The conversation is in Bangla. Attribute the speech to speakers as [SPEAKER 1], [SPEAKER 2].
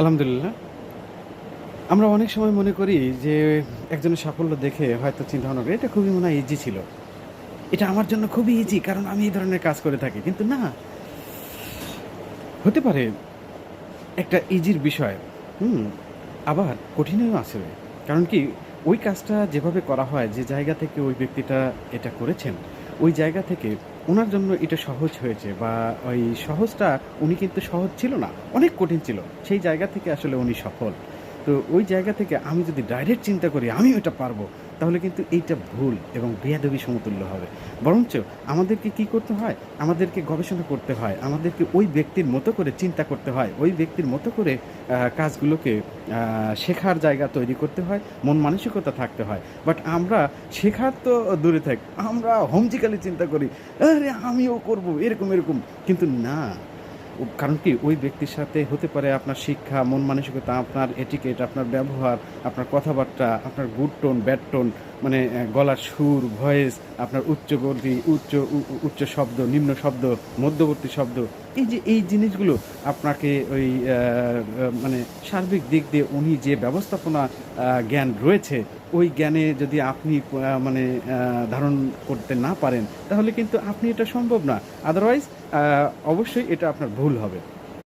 [SPEAKER 1] আলহামদুলিল্লাহ। আমরা অনেক সময় মনে করি যে একজনের সাফল্য দেখে হয়তো চিন্তা ভাবনা করি, এটা খুবই মনে হয় ইজি ছিল। এটা আমার জন্য খুবই ইজি কারণ আমি এই ধরনের কাজ করে থাকি। কিন্তু না, হতে পারে একটা ইজির বিষয়, হুম, আবার কঠিনও আছে। কারণ কি, ওই কাজটা যেভাবে করা হয়, যে জায়গা থেকে ওই ব্যক্তিটা এটা করেছেন, ওই জায়গা থেকে ওনার জন্য এটা সহজ হয়েছে বা ওই সহজটা উনি কিন্তু সহজ ছিল না, অনেক কঠিন ছিল। সেই জায়গা থেকে আসলে উনি সফল। তো ওই জায়গা থেকে আমি যদি ডাইরেক্ট চিন্তা করি, আমি ওটা পারব। তাহলে কিন্তু এইটা ভুল এবং বেয়াদবি সমতুল্য হবে। বরঞ্চ আমাদেরকে কি করতে হয়? আমাদেরকে গবেষণা করতে হয়। আমাদেরকে ওই ব্যক্তির মতো করে চিন্তা করতে হয়। ওই ব্যক্তির মতো করে কাজগুলোকে শেখার জায়গা তৈরি করতে হয়। মন মানসিকতা থাকতে হয়। বাট আমরা শেখার তো দূরে থাক। আমরা হোমজিক্যালি চিন্তা করি, আরে আমিও করব। এরকম এরকম। কিন্তু না। কারণ কি, ওই ব্যক্তির সাথে হতে পারে আপনার শিক্ষা, মন মানসিকতা, আপনার এটিকেট আপনার ব্যবহার, আপনার কথাবার্তা, আপনার গুড টোন ব্যাড টোন মানে গলার সুর ভয়েস আপনার উচ্চ গতি উচ্চ উচ্চ শব্দ, নিম্ন শব্দ, মধ্যবর্তী শব্দ, এই যে, এই জিনিসগুলো আপনাকে ওই মানে সার্বিক দিক দিয়ে উনি যে ব্যবস্থাপনা জ্ঞান রয়েছে, ওই জ্ঞানে যদি আপনি মানে ধারণ করতে না পারেন, তাহলে কিন্তু আপনি এটা সম্ভব না। আদারওয়াইজ অবশ্যই এটা আপনার ভুল হবে।